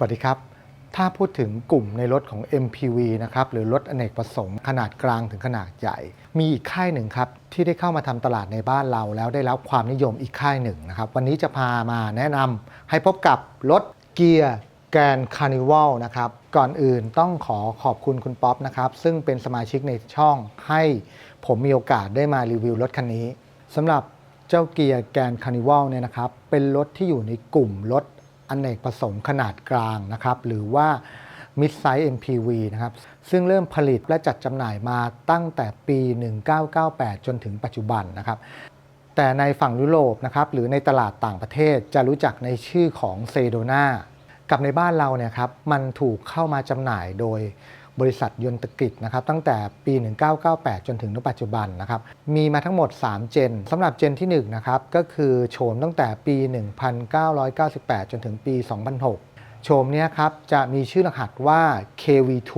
สวัสดีครับ ถ้าพูดถึงกลุ่มในรถของ MPV นะครับหรือรถอเนกประสงค์ขนาดกลางถึงขนาดใหญ่ มีอีกค่ายหนึ่งครับที่ได้เข้ามาทำตลาดในบ้านเราแล้วได้รับความนิยมอีกค่ายหนึ่งนะครับวันนี้จะพามาแนะนำให้พบกับรถเกียร์แกรนคาร์นิวัลนะครับก่อนอื่นต้องขอขอบคุณคุณป๊อปนะครับซึ่งเป็นสมาชิกในช่องให้ผมมีโอกาสได้มารีวิวรถคันนี้สำหรับเจ้าเกียร์แกรนคาร์นิวัลเนี่ยนะครับเป็นรถที่อยู่ในกลุ่มรถ อเนกประสงค์ขนาดกลางนะครับหรือว่า Mid Size MPV นะครับซึ่งเริ่มผลิตและจัดจำหน่ายมาตั้งแต่ปี 1998 จนถึงปัจจุบันนะครับแต่ในฝั่งยุโรปนะครับหรือในตลาดต่างประเทศจะรู้จักในชื่อของเซโดนากับในบ้านเราเนี่ยครับมันถูกเข้ามาจำหน่ายโดย บริษัทยนตกฤษนะครับตั้งแต่ปี 1998 จนถึงปัจจุบันนะครับมีมาทั้งหมด 3 เจนสำหรับเจนที่1นะครับก็คือโฉมตั้งแต่ปี 1998 จนถึงปี 2006 โฉมเนี้ยครับจะมีชื่อรหัสว่า KV2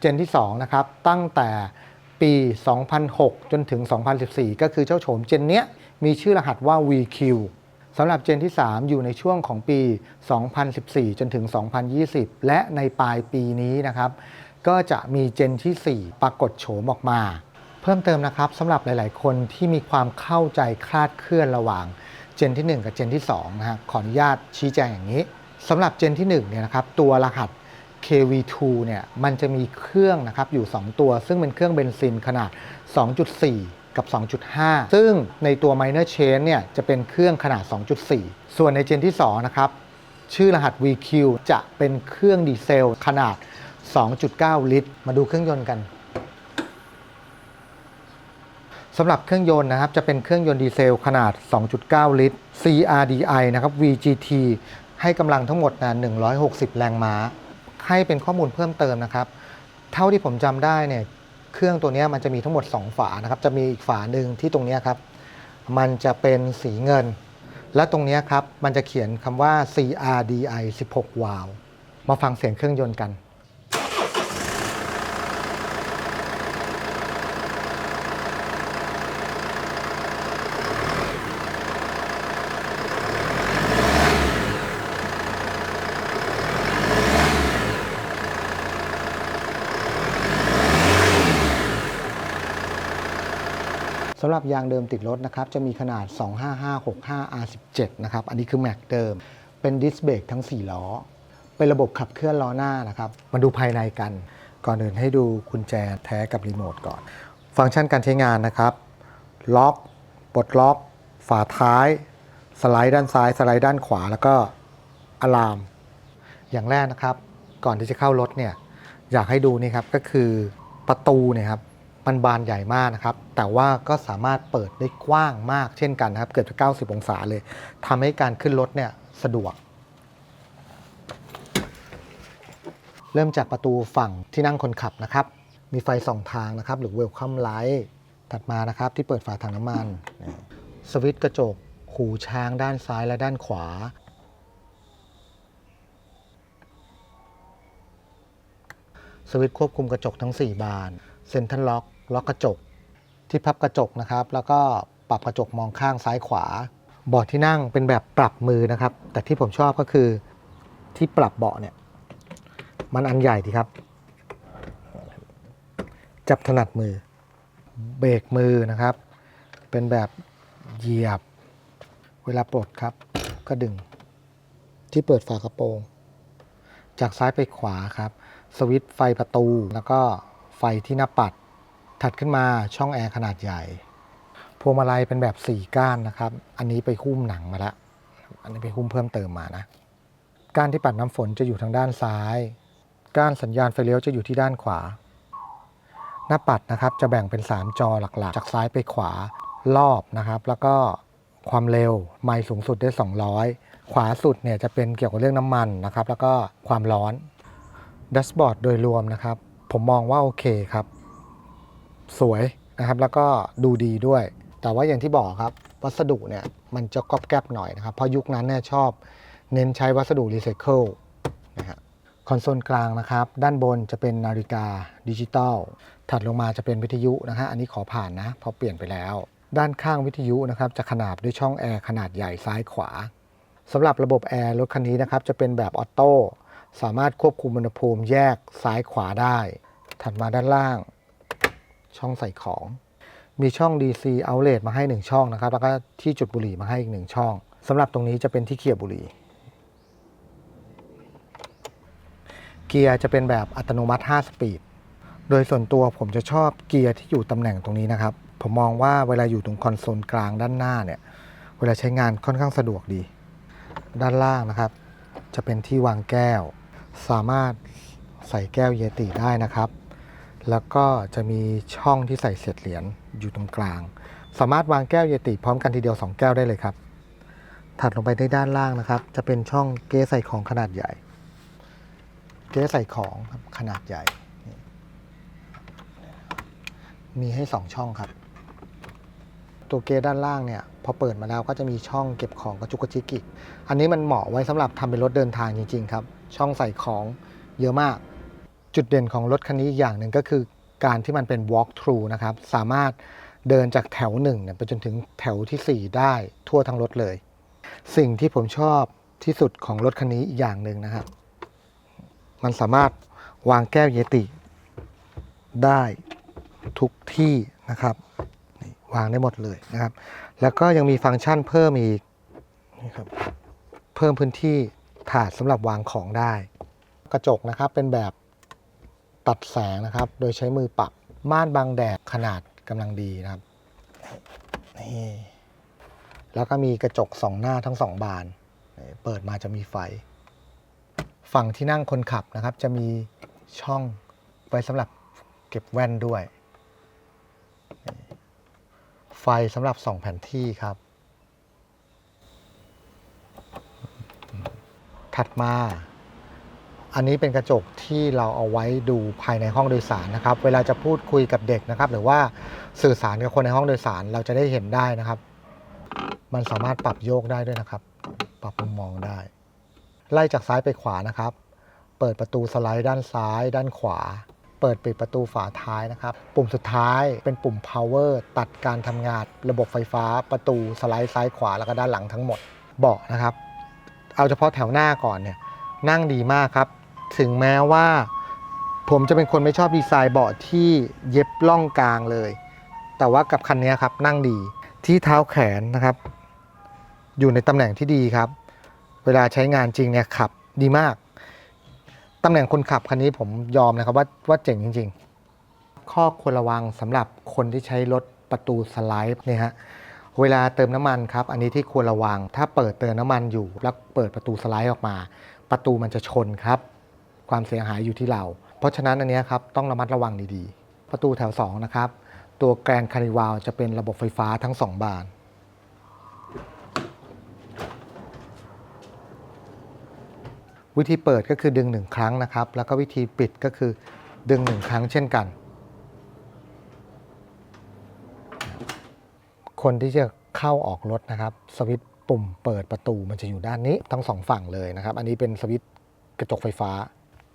เจนที่2นะครับตั้งแต่ปี 2006 จนถึง 2014 ก็คือเจ้าโฉมเจนเนี้ยมีชื่อรหัสว่า VQ สำหรับเจนที่ 3 อยู่ในช่วงของปี 2014 จนถึง 2020 และในปลายปีนี้นะครับ ก็จะมีเจนที่ 4 ปรากฏโฉมออกมา เพิ่มเติมนะครับสำหรับหลาย ๆ คนที่มีความเข้าใจคลาดเคลื่อนระหว่างเจนที่ 1 กับเจนที่2นะฮะขออนุญาตชี้แจงอย่างนี้สำหรับเจนที่1เนี่ยนะครับตัวรหัส KV2 เนี่ยมันจะมีเครื่องนะครับอยู่ 2 ตัว ซึ่งเป็นเครื่องเบนซินขนาด 2.4 กับ 2.5 ซึ่งในตัว minor chain เนี่ยจะเป็นเครื่องขนาด 2.4 ส่วนในเจนที่2นะครับชื่อรหัส VQ จะเป็นเครื่องดีเซลขนาด 2.9 ลิตร มาดูเครื่องยนต์กันสำหรับเครื่องยนต์นะครับ จะเป็นเครื่องยนต์ดีเซลขนาด 2.9 ลิตร CRDI นะครับ VGT ให้กำลังทั้งหมดนะ160 แรงม้า ให้เป็นข้อมูลเพิ่มเติมนะครับ เท่าที่ผมจำได้เนี่ย เครื่องตัวนี้มันจะมีทั้งหมด 2 ฝานะครับ จะมีอีกฝาหนึ่งที่ตรงนี้ครับ มันจะเป็นสีเงิน และตรงนี้ครับ มันจะเขียนคำว่า CRDI 16 วาล์วมาฟังเสียงเครื่องยนต์กัน หรับยางเดิมติดรถนะครับจะมีขนาด 25565 R17 นะครับอันนี้คือแม็กเดิม เป็นดิสเบรกทั้ง 4 ล้อ เป็นระบบขับเคลื่อนล้อหน้านะครับ มาดูภายในกัน ก่อนอื่นให้ดูกุญแจแท้กับรีโมทก่อน ฟังก์ชันการใช้งานนะครับ ล็อกปลดล็อก ฝาท้าย สไลด์ด้านซ้าย สไลด์ด้านขวา แล้วก็อะลาม อย่างแรกนะครับ ก่อนที่จะเข้ารถเนี่ยอยากให้ดูนี่ครับก็คือประตูเนี่ยครับ มันบานใหญ่มากนะครับ แต่ว่าก็สามารถเปิดได้กว้างมากเช่นกันนะครับ เกือบจะ 90 องศาเลยทำให้การขึ้นรถเนี่ยสะดวก เริ่มจากประตูฝั่งที่นั่งคนขับนะครับ มีไฟสองทางนะครับ หรือ Welcome Light ถัดมานะครับที่เปิดฝาถังน้ำมัน สวิตช์กระจกหูช้างด้านซ้ายและด้านขวา สวิตช์ควบคุมกระจกทั้ง 4 บาน เซ็นทรัลล็อก ล็อกกระจก ที่พับกระจกนะครับ แล้วก็ปรับกระจกมองข้างซ้ายขวาเบาะที่นั่งเป็นแบบปรับมือนะครับ แต่ที่ผมชอบก็คือที่ปรับเบาะเนี่ยมันอันใหญ่ดีครับ จับถนัดมือ เบรกมือนะครับ เป็นแบบเหยียบ เวลาปลดครับ ก็ดึง ที่เปิดฝากระโปรง จากซ้ายไปขวาครับ สวิตช์ไฟประตู แล้วก็ไฟที่หน้าปัด ถัดขึ้นมาช่องแอร์ขนาดใหญ่ พวงมาลัยเป็นแบบ 4 ก้านนะครับ อันนี้ไปหุ้มหนังมาล้วอันนี้ไปหุ้มเพิ่มเติมมานะ ก้านที่ปัดน้ำฝนจะอยู่ทางด้านซ้าย ก้านสัญญาณไฟเลี้ยวจะอยู่ที่ด้านขวา หน้าปัดนะครับจะแบ่งเป็น 3 จอหลักๆ จากซ้ายไปขวารอบนะครับ แล้วก็ความเร็วไมล์สูงสุดได้ 200 ขวาสุดเนี่ยจะเป็นเกี่ยวกับเรื่องน้ำมันนะครับ แล้วก็ความร้อนดัชบอร์ดโดยรวมนะครับ ผมมองว่าโอเคครับ สวยนะครับ แล้วก็ดูดีด้วย แต่ว่าอย่างที่บอกครับ วัสดุเนี่ยมันจะก๊อบแก๊บหน่อยนะครับ เพราะยุคนั้นเนี่ยชอบเน้นใช้วัสดุรีไซเคิลนะฮะคอนโซลกลางนะครับ ด้านบนจะเป็นนาฬิกาดิจิตอลถัดลงมาจะเป็นวิทยุนะฮะอันนี้ขอผ่านนะเพราะเปลี่ยนไปแล้ว ด้านข้างวิทยุนะครับจะขนาบด้วยช่องแอร์ขนาดใหญ่ซ้ายขวาสำหรับระบบแอร์รถคันนี้นะครับจะเป็นแบบออโต้สามารถควบคุมอุณหภูมิแยกซ้ายขวาได้ ถัดมาด้านล่าง ช่องใส่ของ มีช่อง DC outlet มาให้ 1 ช่องนะครับ แล้วก็ที่จุดบุหรี่มาให้อีก 1 ช่องสำหรับตรงนี้จะเป็นที่เขี่ยบุหรี่ เกียร์จะเป็นแบบอัตโนมัติ 5 สปีด โดยส่วนตัวผมจะชอบเกียร์ที่อยู่ตำแหน่งตรงนี้นะครับ ผมมองว่าเวลาอยู่ตรงคอนโซลกลางด้านหน้าเนี่ย เวลาใช้งานค่อนข้างสะดวกดี ด้านล่างนะครับ จะเป็นที่วางแก้ว สามารถใส่แก้วเยติได้นะครับ แล้วก็จะมีช่องที่ใส่เศษเหรียญอยู่ตรงกลาง สามารถวางแก้วเยติพร้อมกันทีเดียว 2 แก้วได้เลยครับ ถัดลงไปในด้านล่างนะครับ จะเป็นช่องเก๊ใส่ของขนาดใหญ่ เก๊ใส่ของครับขนาดใหญ่ มีให้ 2 ช่องครับ ตัวเกด้านล่างเนี่ยพอเปิดมาแล้วก็จะมีช่องเก็บของกระจุกกระจิกอีก อันนี้มันเหมาะไว้สำหรับทำเป็นรถเดินทางจริงๆครับ ช่องใส่ของเยอะมาก จุดเด่นของรถคันนี้อย่างหนึ่งก็คือการที่มันเป็น walk through นะครับ สามารถเดินจากแถวหนึ่งเนี่ยไปจนถึงแถวทีสี่ 4 ได้ทั่วทั้งรถเลย สิ่งที่ผมชอบที่สุดของรถคันนี้อีกอย่างหนึ่งนะครับ มันสามารถวางแก้วเยติ ได้ทุกที่นะครับวางได้หมดเลยนะครับ แล้วก็ยังมีฟังก์ชันเพิ่มอีกนี่ครับเพิ่มพื้นที่ถาดสำหรับวางของได้ กระจกนะครับเป็นแบบ ตัดแสงนะครับ โดยใช้มือปรับม่านบังแดดขนาดกำลังดีนะครับนี่แล้วก็มีกระจกสองหน้าทั้งสองบาน เปิดมาจะมีไฟ ฝั่งที่นั่งคนขับนะครับ จะมีช่องไว้สำหรับเก็บแว่นด้วย ไฟสำหรับส่องแผ่นที่ครับ ถัดมา อันนี้เป็นกระจกที่เราเอาไว้ดูภายในห้องโดยสารนะครับ เวลาจะพูดคุยกับเด็กนะครับ หรือว่าสื่อสารกับคนในห้องโดยสารเราจะได้เห็นได้นะครับ มันสามารถปรับโยกได้ด้วยนะครับ ปรับมุมมองได้ ไล่จากซ้ายไปขวานะครับ เปิดประตูสไลด์ด้านซ้าย ด้านขวา เปิดปิดประตูฝาท้ายนะครับ ปุ่มสุดท้ายเป็นปุ่ม power ตัดการทำงาน ระบบไฟฟ้า ประตูสไลด์ซ้ายขวาแล้วก็ด้านหลังทั้งหมดเบาะนะครับ เอาเฉพาะแถวหน้าก่อนเนี่ยนั่งดีมากครับ ถึงแม้ว่า ผมจะเป็นคนไม่ชอบดีไซน์เบาะที่เย็บล่องกลางเลย แต่ว่ากับคันนี้ครับนั่งดีที่เท้าแขนนะครับ อยู่ในตำแหน่งที่ดีครับ เวลาใช้งานจริงเนี่ยขับดีมากตำแหน่งคนขับคันนี้ผมยอมนะครับว่าว่าเจ๋งจริง ๆ ข้อควรระวังสำหรับคนที่ใช้รถประตูสไลด์เนี่ยฮะเวลาเติมน้ำมันครับ อันนี้ที่ควรระวัง ถ้าเปิดเติมน้ำมันอยู่ แล้วเปิดประตูสไลด์ออกมา ประตูมันจะชนครับ ความเสียหายอยู่ที่เรา เพราะฉะนั้นอันนี้ครับต้องระมัดระวังดีๆ ประตูแถว2นะครับตัวแกรนคาริวาลจะเป็นระบบไฟฟ้าทั้ง 2 บาน วิธีเปิดก็คือดึงหนึ่งครั้งนะครับ แล้วก็วิธีปิดก็คือดึงหนึ่งครั้งเช่นกัน คนที่จะเข้าออกรถนะครับ สวิตช์ปุ่มเปิดประตูมันจะอยู่ด้านนี้ทั้งสองฝั่งเลยนะครับ อันนี้เป็นสวิตช์กระจกไฟฟ้า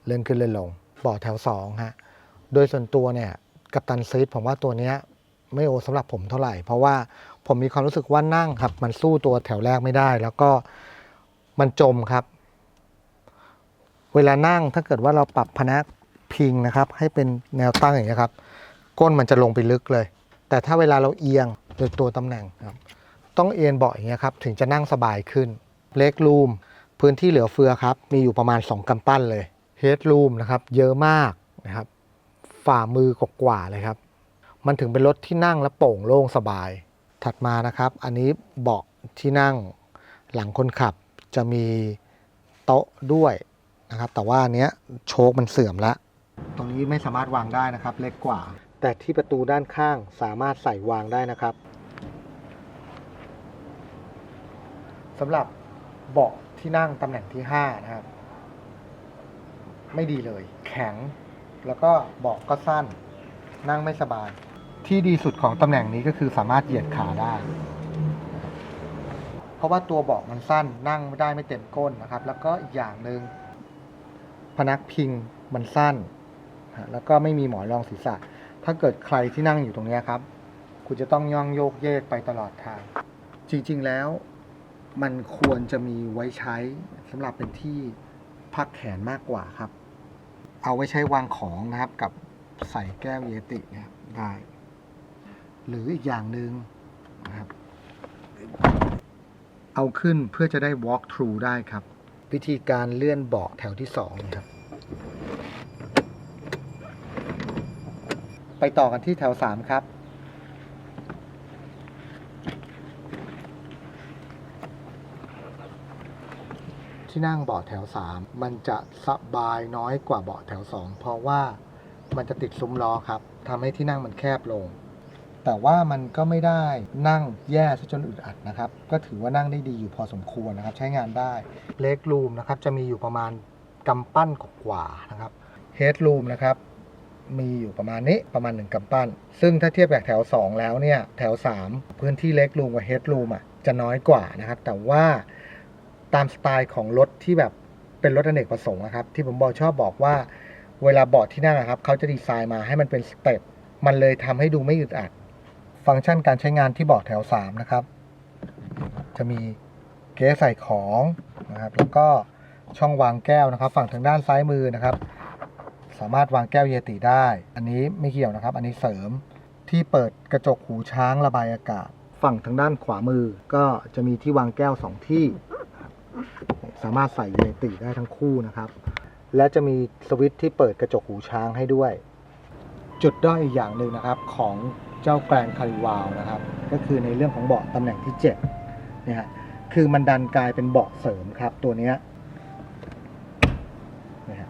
เลื่อนขึ้นเลื่อนลงบาะแถว2ฮะโดยส่วนตัวเนี่ยกับตันซีทผมว่าตัวเนี้ยไม่โอสำหรับผมเท่าไหร่ เพราะว่าผมมีความรู้สึกว่านั่งครับ มันสู้ตัวแถวแรกไม่ได้ แล้วก็มันจมครับ เวลานั่งถ้าเกิดว่าเราปรับพนักพิงนะครับ ให้เป็นแนวตั้งอย่างนี้ครับ ก้นมันจะลงไปลึกเลย แต่ถ้าเวลาเราเอียงโดยตัวตำแหน่งครับ ต้องเอ็นเบาะอย่างเงี้ยครับ ถึงจะนั่งสบายขึ้นเล็กรูมพื้นที่เหลือเฟือครับ มีอยู่ประมาณ 2กำปั้นเลย เฮดรูมนะครับเยอะมากนะครับฝ่ามือกว่าเลยครับ มันถึงเป็นรถที่นั่งและโปร่งโล่งสบาย ถัดมานะครับ อันนี้เบาะที่นั่งหลังคนขับจะมีโต๊ะด้วยนะครับ แต่ว่าอันเนี้ยโชคมันเสื่อมแล้วตรงนี้ไม่สามารถวางได้นะครับ เล็กกว่า แต่ที่ประตูด้านข้างสามารถใส่วางได้นะครับสำหรับเบาะที่นั่งตำแหน่งที่ 5 นะครับ ไม่ดีเลย แข็ง แล้วก็เบาะก็สั้น นั่งไม่สบาย ที่ดีสุดของตำแหน่งนี้ก็คือสามารถเหยียดขาได้ เพราะว่าตัวเบาะมันสั้น นั่งไม่ได้ไม่เต็มก้นนะครับ แล้วก็อีกอย่างหนึ่งพนักพิงมันสั้น แล้วก็ไม่มีหมอนรองศีรษะ ถ้าเกิดใครที่นั่งอยู่ตรงนี้ครับ คุณจะต้องย่องโยกเยกไปตลอดทาง จริง ๆ แล้วมันควรจะมีไว้ใช้สำหรับเป็นที่พักแขนมากกว่าครับ เอาไว้ใช้วางของนะครับ กับใส่แก้วเยติเนะครับได้ หรืออีกอย่างหนึ่งนะครับ เอาขึ้นเพื่อจะได้ walk through ได้ครับ วิธีการเลื่อนเบาะแถวที่สองนะครับ ไปต่อกันที่แถวสามครับ ที่นั่งเบาะแถว 3 มันจะสบายน้อยกว่าเบาะแถว 2 เพราะว่ามันจะติดซุ้มล้อครับทำให้ที่นั่งมันแคบลง แต่ว่ามันก็ไม่ได้นั่งแย่ซะจนอึดอัดนะครับ ก็ถือว่านั่งได้ดีอยู่พอสมควรนะครับ ใช้งานได้เล็กรูมนะครับจะมีอยู่ประมาณกำปั้นกว่านะครับเฮดรูมนะครับมีอยู่ประมาณนี้ประมาณ 1กำปั้น ซึ่งถ้าเทียบกับแถว 2 แล้วเนี่ย แถว 3 พื้นที่เล็กรูมกับเฮดรูมอะจะน้อยกว่านะครับ แต่ว่า ตามสไตล์ของรถที่แบบเป็นรถอเนกประสงค์นะครับ ที่ผมบอกชอบบอกว่าเวลาเบาะที่นั่งอะครับเขาจะดีไซน์มาให้มันเป็นสเต็ปมันเลยทำให้ดูไม่อึดอัด ฟังก์ชันการใช้งานที่เบาะแถว 3 นะครับ จะมีเก๊ใส่ของนะครับ แล้วก็ช่องวางแก้วนะครับ ฝั่งทางด้านซ้ายมือนะครับ สามารถวางแก้วเยติได้ อันนี้ไม่เกี่ยวนะครับ อันนี้เสริมที่เปิดกระจกหูช้างระบายอากาศ ฝั่งทางด้านขวามือ ก็จะมีที่วางแก้ว 2 ที่ สามารถใส่เยติได้ทั้งคู่นะครับ และจะมีสวิตช์ที่เปิดกระจกหูช้างให้ด้วย จุดด้อยอีกอย่างหนึ่งนะครับของเจ้าแกรนคาริวาวนะครับ ก็คือในเรื่องของเบาะตำแหน่งที่7เนี่ยฮะคือมันดันกลายเป็นเบาะเสริมครับตัวนี้นะฮะ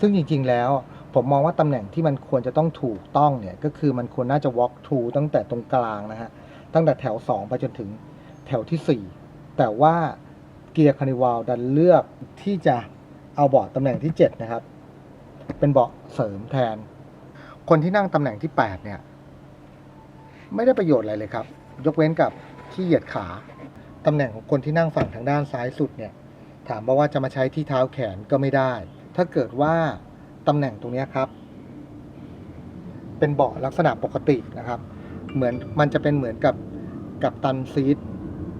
ซึ่งจริงๆแล้วผมมองว่าตำแหน่งที่มันควรจะต้องถูกต้องเนี่ย ก็คือมันควรน่าจะ walk through ตั้งแต่ตรงกลางนะฮะตั้งแต่แถว 2 ไปจนถึงแถวทีสี่4 แต่ว่า เกียร์คานิวาลดันเลือกที่จะเอาเบาะตำแหน่งที่ 7 นะครับ เป็นเบาะเสริมแทน คนที่นั่งตำแหน่งที่ 8 เนี่ย ไม่ได้ประโยชน์อะไรเลยครับ ยกเว้นกับที่เหยียดขาตำแหน่งของคนที่นั่งฝั่งทางด้านซ้ายสุดเนี่ย ถามมาว่าจะมาใช้ที่เท้าแขนก็ไม่ได้ ถ้าเกิดว่าตำแหน่งตรงนี้ครับ เป็นเบาะลักษณะปกตินะครับ เหมือนมันจะเป็นเหมือนกับกับตันซีท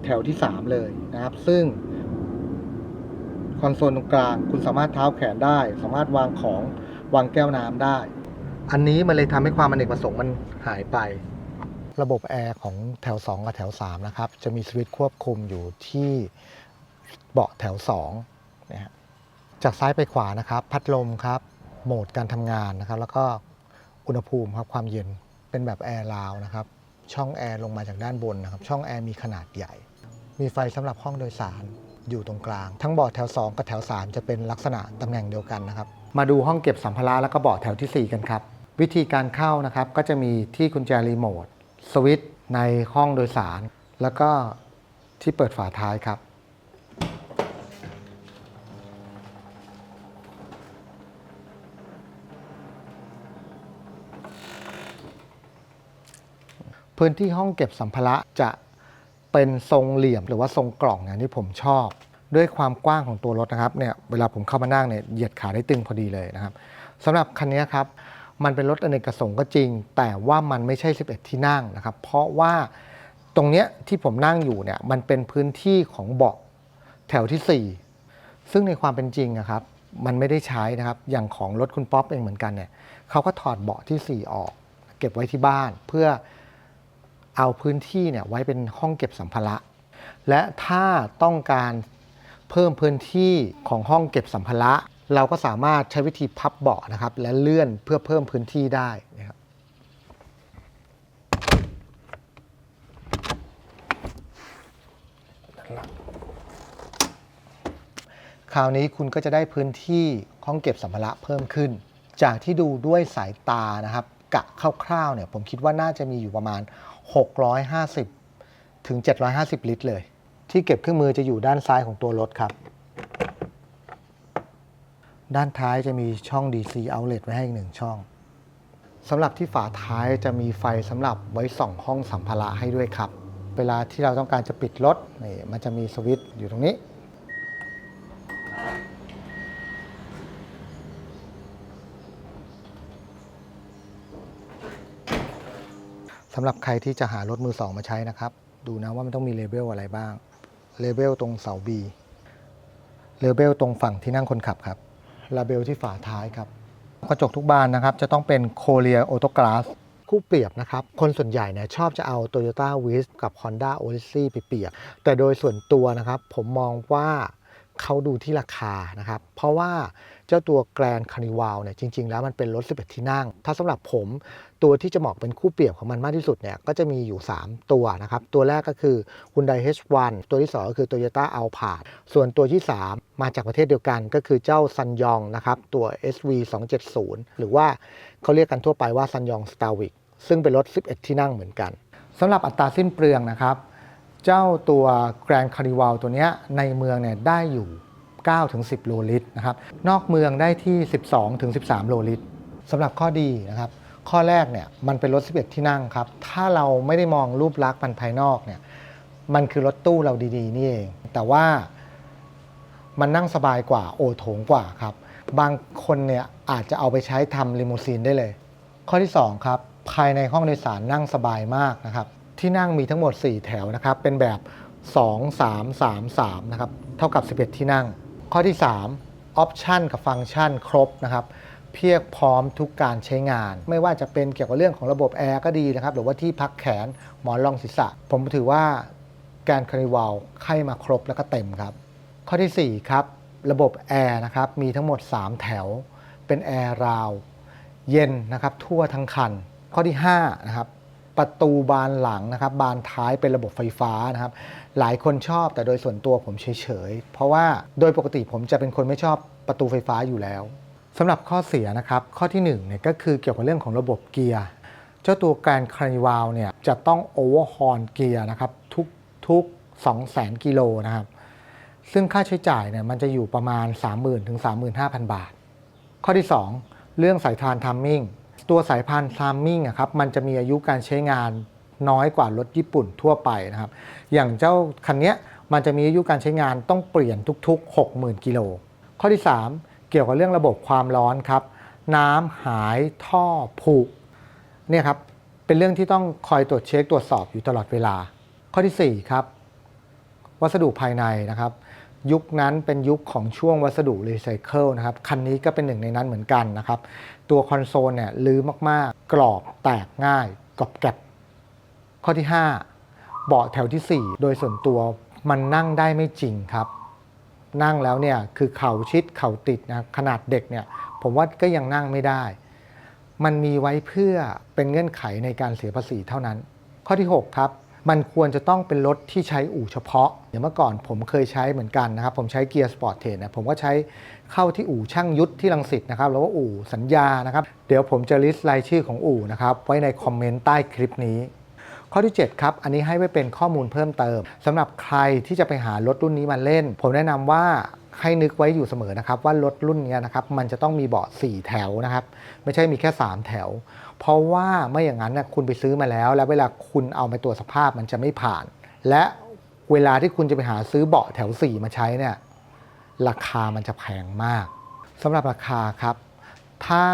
แถวที่ 3 เลยนะครับ ซึ่ง คอนโซลตรงกลาง คุณสามารถเท้าแขนได้ สามารถวางของวางแก้วน้ำได้ อันนี้มันเลยทำให้ความอเนกประสงค์มันหายไป ระบบแอร์ของแถว 2 กับแถว 3 นะครับ จะมีสวิตช์ควบคุมอยู่ที่เบาะแถว2นะฮะจากซ้ายไปขวานะครับ พัดลมครับ โหมดการทำงานนะครับ แล้วก็อุณหภูมิครับความเย็นเป็นแบบแอร์ราวนะครับ ช่องแอร์ลงมาจากด้านบนนะครับ ช่องแอร์มีขนาดใหญ่ มีไฟสำหรับห้องโดยสาร อยู่ตรงกลาง ทั้งเบาะแถว 2 กับแถว 3 จะเป็นลักษณะตำแหน่งเดียวกันนะครับ มาดูห้องเก็บสัมภาระแล้วก็เบาะแถวทีสี่ 4 กันครับ วิธีการเข้านะครับก็จะมีที่กุญแจรีโมทสวิตช์ในห้องโดยสาร แล้วก็ที่เปิดฝาท้ายครับพื้นที่ห้องเก็บสัมภาระจะ เป็นทรงเหลี่ยมหรือว่าทรงกล่องอย่างที่ผมชอบ ด้วยความกว้างของตัวรถนะครับเนี่ยเวลาผมเข้ามานั่งเนี่ยเหยียดขาได้ตึงพอดีเลยนะครับสำหรับคันนี้ครับมันเป็นรถอเนกประสงค์ก็จริง แต่ว่ามันไม่ใช่ 11 ที่นั่งนะครับ เพราะว่าตรงเนี้ยที่ผมนั่งอยู่เนี่ยมันเป็นพื้นที่ของเบาะแถวที่ 4 ซึ่งในความเป็นจริงอะครับมันไม่ได้ใช้นะครับ อย่างของรถคุณป๊อปเองเหมือนกันเนี่ยเขาก็ถอดเบาะที่ 4 ออก เก็บไว้ที่บ้านเพื่อ เอาพื้นที่เนี่ยไว้เป็นห้องเก็บสัมภาระ และถ้าต้องการเพิ่มพื้นที่ของห้องเก็บสัมภาระ เราก็สามารถใช้วิธีพับเบาะนะครับ และเลื่อนเพื่อเพิ่มพื้นที่ได้นะครับคราวนี้คุณก็จะได้พื้นที่ห้องเก็บสัมภาระเพิ่มขึ้น จากที่ดูด้วยสายตานะครับ กะคร่าวๆเนี่ยผมคิดว่าน่าจะมีอยู่ประมาณ 650 ถึง 750 ลิตรเลย ที่เก็บเครื่องมือจะอยู่ด้านซ้ายของตัวรถครับ ด้านท้ายจะมีช่อง DC outlet ไว้ให้อีกหนึ่งช่องสำหรับที่ฝาท้ายจะมีไฟสำหรับไว้ส่องห้องสัมภาระให้ด้วยครับ เวลาที่เราต้องการจะปิดรถนี่มันจะมีสวิตช์อยู่ตรงนี้ำหรับใครที่จะหารถมือสองมาใช้นะครับ ดูนะว่ามันต้องมีเลเบลอะไรบ้าง เลเบลตรงเสา B เลเบลตรงฝั่งที่นั่งคนขับครับลาเบลที่ฝาท้ายครับ กระจกทุกบานนะครับ จะต้องเป็นโคเรียโอโตก a าสคู่เปรียบนะครับ คนส่วนใหญ่เนี่ยชอบจะเอา Toyota w i s กับ Honda Odyssey ไปเปรียบ แต่โดยส่วนตัวนะครับ ผมมองว่า เขาดูที่ราคานะครับ เพราะว่าเจ้าตัว Grand Carnival เนี่ยจริง ๆ แล้วมันเป็นรถ 11 ที่นั่ง ถ้าสำหรับผมตัวที่จะเหมาะเป็นคู่เปรียบของมันมากที่สุดเนี่ยก็จะมีอยู่ 3 ตัวนะครับ ตัวแรกก็คือ Hyundai H1 ตัวที่ 2 ก็คือ Toyota a l p a r d ส่วนตัวที่ 3 มาจากประเทศเดียวกันก็คือเจ้าซันยองนะครับตัว SV 270หรือว่าเขาเรียกกันทั่วไปว่าซันยอง Star w i c ซึ่งเป็นรถ 11 ที่นั่งเหมือนกันสำหรับอัตราสิ้นเปลืองนะครับ เจ้าตัว Grand Carnival ตัวนี้ในเมืองเนี่ยได้อยู่ 9-10 โลลิตรนะครับ นอกเมืองได้ที่ 12-13 โลลิตรสำหรับข้อดีนะครับ ข้อแรกเนี่ยมันเป็นรถ 11 ที่นั่งครับ ถ้าเราไม่ได้มองรูปลักษณ์มันภายนอกเนี่ยมันคือรถตู้เราดีๆ นี่เอง แต่ว่ามันนั่งสบายกว่าโอโถงกว่าครับ บางคนเนี่ยอาจจะเอาไปใช้ทำลิมูซีนได้เลย ข้อที่ 2 ครับ ภายในห้องโดยสารนั่งสบายมากนะครับ ที่นั่งมีทั้งหมด 4 แถวนะครับ เป็นแบบ 2 3 3 3 นะครับ เท่ากับ 11 ที่นั่ง ข้อที่ 3 ออปชันกับฟังก์ชันครบนะครับ เพียบพร้อมทุกการใช้งาน ไม่ว่าจะเป็นเกี่ยวกับเรื่องของระบบแอร์ก็ดีนะครับ หรือว่าที่พักแขนหมอนรองศีรษะ ผมถือว่าการคานิวัลให้มาครบแล้วก็เต็มครับ ข้อทีสี่ 4 ครับ ระบบแอร์นะครับ มีทั้งหมด 3 แถว เป็นแอร์ราว เย็นนะครับทั่วทั้งคัน ข้อที่5นะครับ ประตูบานหลังนะครับ บานท้ายเป็นระบบไฟฟ้านะครับ หลายคนชอบแต่โดยส่วนตัวผมเฉยๆ เพราะว่าโดยปกติผมจะเป็นคนไม่ชอบประตูไฟฟ้าอยู่แล้วสำหรับข้อเสียนะครับ ข้อที่1เนี่ยก็คือเกี่ยวกับเรื่องของระบบเกียร์เจ้าตัวการคานิวาลเนี่ยจะต้องโอเวอร์ฮอนเกียร์นะครับทุกทุก200,000กิโลนะครับ ซึ่งค่าใช้จ่ายเนี่ยมันจะอยู่ประมาณ 30,000ถึง35,000 บาท ข้อที่ 2 เรื่องสายพานทัมมิ่ง ตัวสายพานทัมมิ่งอะครับมันจะมีอายุการใช้งานน้อยกว่ารถญี่ปุ่นทั่วไปนะครับ อย่างเจ้าคันนี้มันจะมีอายุการใช้งานต้องเปลี่ยนทุก ๆ 60,000 กิโล ข้อที่ 3 เกี่ยวกับเรื่องระบบความร้อนครับ น้ำหายท่อผุเนี่ยครับเป็นเรื่องที่ต้องคอยตรวจเช็คตรวจสอบอยู่ตลอดเวลา ข้อทีสี่4 ครับ วัสดุภายในนะครับ ยุคนั้นเป็นยุคของช่วงวัสดุรีไซเคิลนะครับ คันนี้ก็เป็นหนึ่งในนั้นเหมือนกันนะครับ ตัวคอนโซลเนี่ยลื้อมากๆ กรอบแตกง่ายกรอบแกบข้อที่ 5 เบาะแถวทีสี่ 4 โดยส่วนตัวมันนั่งได้ไม่จริงครับ นั่งแล้วเนี่ยคือเข่าชิดเข่าติดนะขนาดเด็กเนี่ยผมว่าก็ยังนั่งไม่ได้ มันมีไว้เพื่อเป็นเงื่อนไขในการเสียภาษีเท่านั้น ข้อที่ 6 ครับ มันควรจะต้องเป็นรถที่ใช้อู่เฉพาะเดี๋ยวเมื่อก่อนผมเคยใช้เหมือนกันนะครับ ผมใช้เกียร์สปอร์ตเทรดนะผมก็ใช้เข้าที่อู่ช่างยุทธที่ลังสิตนะครับแล้วก็อู่สัญญานะครับ เดี๋ยวผมจะลิสต์รายชื่อของอู่นะครับ ไว้ในคอมเมนต์ใต้คลิปนี้ ข้อที่ 7 ครับ อันนี้ให้ไว้เป็นข้อมูลเพิ่มเติมสำหรับใครที่จะไปหารถรุ่นนี้มาเล่น ผมแนะนำว่าให้นึกไว้อยู่เสมอนะครับว่ารถรุ่นนี้นะครับมันจะต้องมีเบาะ4แถวนะครับไม่ใช่มีแค่ 3 แถว เพราะว่าไม่อย่างนั้นนะคุณไปซื้อมาแล้ว แล้วเวลาคุณเอาไปตรวจสภาพมันจะไม่ผ่าน และเวลาที่คุณจะไปหาซื้อเบาะแถว 4 มาใช้เนี่ยราคามันจะแพงมากสำหรับราคาครับ ถ้า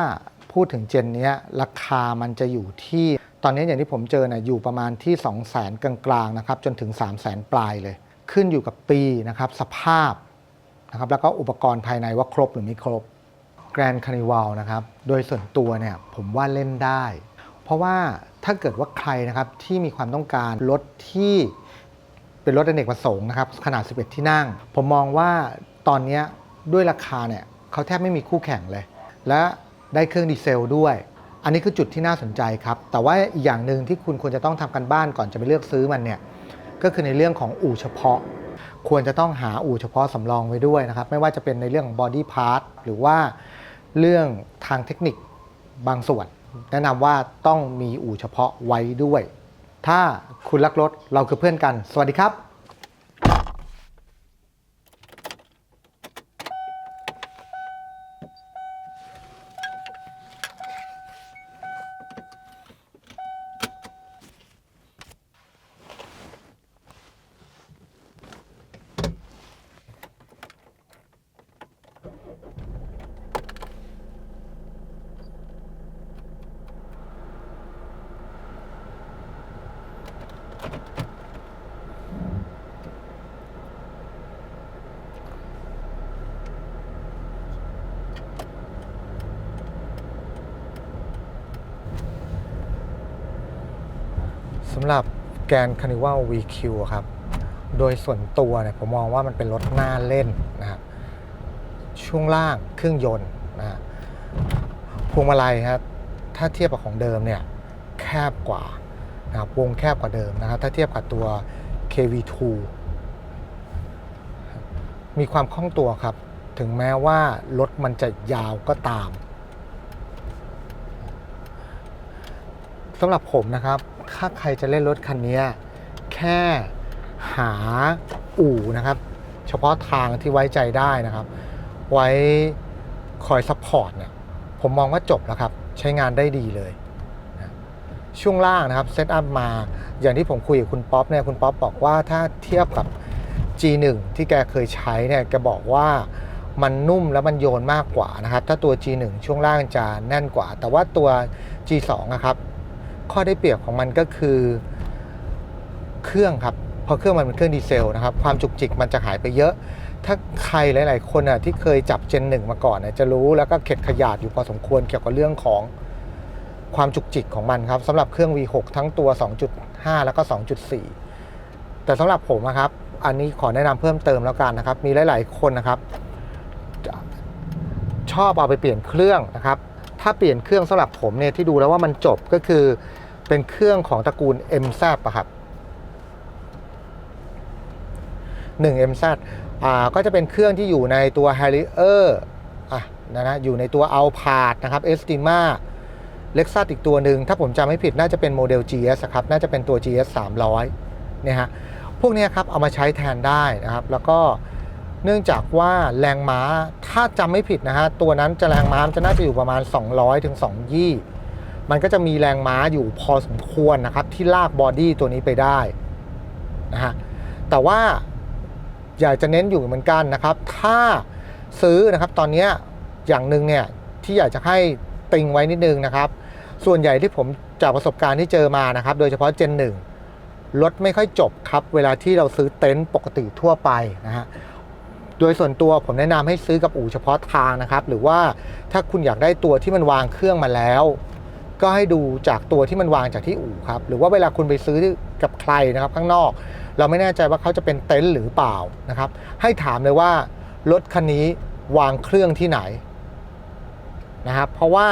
พูดถึงเจนนี้ราคามันจะอยู่ที่ตอนนี้อย่างที่ผมเจอเนี่ยอยู่ประมาณที่ 2 0 0 0 0 0กลางๆนะครับจนถึง 3 0 0 0 0 0ปลายเลย ขึ้นอยู่กับปีนะครับสภาพนะครับแล้วก็อุปกรณ์ภายในว่าครบหรือไม่ครบ Grand Carnival นะครับ โดยส่วนตัวเนี่ยผมว่าเล่นได้ เพราะว่าถ้าเกิดว่าใครนะครับที่มีความต้องการรถที่เป็นรถอเนกประสงค์นะครับขนาด 11 ที่นั่ง ผมมองว่าตอนนี้ด้วยราคาเนี่ยเขาแทบไม่มีคู่แข่งเลย และได้เครื่องดีเซลด้วย อันนี้คือจุดที่น่าสนใจครับ แต่ว่าอีกอย่างหนึ่งที่คุณควรจะต้องทำกันบ้านก่อนจะไปเลือกซื้อมันเนี่ยก็คือในเรื่องของอู่เฉพาะ ควรจะต้องหาอู่เฉพาะสำรองไว้ด้วยนะครับ ไม่ว่าจะเป็นในเรื่องของบอดี้พาร์ทหรือว่า เรื่องทางเทคนิคบางส่วน แนะนำว่าต้องมีอู่เฉพาะไว้ด้วย ถ้าคุณรักรถเราคือเพื่อนกัน สวัสดีครับ สำหรับแกนคานิวัล VQ ครับ โดยส่วนตัวเนี่ยผมมองว่ามันเป็นรถน่าเล่นนะครับช่วงล่างเครื่องยนต์นะฮะพวงมาลัยครับถ้าเทียบกับของเดิมเนี่ยแคบกว่านะครับวงแคบกว่าเดิมนะครับถ้าเทียบกับตัว KV2 มีความคล่องตัวครับ ถึงแม้ว่ารถมันจะยาวก็ตามสำหรับผมนะครับ ถ้าใครจะเล่นรถคันนี้แค่หาอู่นะครับ เฉพาะทางที่ไว้ใจได้นะครับ ไว้คอยซัพพอร์ตเนี่ยผมมองว่าจบแล้วครับ ใช้งานได้ดีเลยนะช่วงล่างนะครับเซตอัพมาอย่างที่ผมคุยกับคุณป๊อปเนี่ยคุณป๊อปบอกว่าถ้าเทียบกับ G1 ที่แกเคยใช้เนี่ยแกบอกว่ามันนุ่มแล้วมันโยนมากกว่านะครับ ถ้าตัว G1 ช่วงล่างจะแน่นกว่า แต่ว่าตัว G2 นะครับ ข้อได้เปรียบของมันก็คือ เครื่องครับพราะเครื่องมันเป็นเครื่องดีเซลนะครับความจุกจิกมันจะหายไปเยอะ ถ้าใครหลาย ๆ คนอะที่เคยจับเจนหนึ่งมาก่อนเนี่ยจะรู้แล้วก็เข็ดขยาดอยู่พอสมควรเกี่ยวกับเรื่องของความจุกจิกของมันครับสำหรับเครื่อง V6 ทั้งตัว 2.5 แล้วก็ 2.4 แต่สำหรับผมนะครับ อันนี้ขอแนะนำเพิ่มเติมแล้วกันนะครับ มีหลาย ๆ คนนะครับ ชอบเอาไปเปลี่ยนเครื่องนะครับ ถ้าเปลี่ยนเครื่องสำหรับผมเนี่ยที่ดูแล้วว่ามันจบก็คือเป็นเครื่องของตระกูล MZ อะครับ1 MZ อ่าก็จะเป็นเครื่องที่อยู่ในตัว Harrier อะนะนะอยู่ในตัว a l p a r d นะครับ Estima Lexus อีกตัวหนึ่งถ้าผมจำไม่ผิดน่าจะเป็นโมเดล GS อะครับ น่าจะเป็นตัว GS 300เนี่ยฮะพวกนี้ครับเอามาใช้แทนได้นะครับ แล้วก็ เนื่องจากว่าแรงม้าถ้าจำไม่ผิดนะฮะตัวนั้นจะแรงม้าจะน่าจะอยู่ประมาณ 200ถึง2ยี่มันก็จะมีแรงม้าอยู่พอสมควรนะครับที่ลากบอดี้ตัวนี้ไปได้นะฮะแต่ว่าอยากจะเน้นอยู่เหมือนกันนะครับ ถ้าซื้อนะครับตอนนี้อย่างหนึ่งเนี่ยที่อยากจะให้ติงไว้นิดนึงนะครับ ส่วนใหญ่ที่ผมจากประสบการณ์ที่เจอมานะครับ โดยเฉพาะเจนหนึ่งรถไม่ค่อยจบครับ เวลาที่เราซื้อเต็นท์ปกติทั่วไปนะฮะ โดยส่วนตัวผมแนะนำให้ซื้อกับอู่เฉพาะทางนะครับ หรือว่าถ้าคุณอยากได้ตัวที่มันวางเครื่องมาแล้ว ก็ให้ดูจากตัวที่มันวางจากที่อู่ครับ หรือว่าเวลาคุณไปซื้อกับใครนะครับข้างนอก เราไม่แน่ใจว่าเขาจะเป็นเต็นท์หรือเปล่านะครับ ให้ถามเลยว่ารถคันนี้วางเครื่องที่ไหนนะครับ เพราะว่า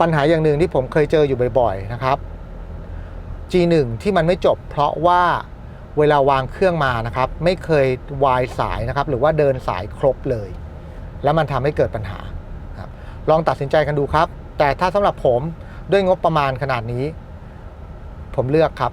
ปัญหาอย่างหนึ่งที่ผมเคยเจออยู่บ่อยๆนะครับ G1 ที่มันไม่จบเพราะว่า เวลาวางเครื่องมานะครับ ไม่เคยวายสายนะครับ หรือว่าเดินสายครบเลย แล้วมันทำให้เกิดปัญหาครับลองตัดสินใจกันดูครับ แต่ถ้าสำหรับผมด้วยงบประมาณขนาดนี้ ผมเลือกครับ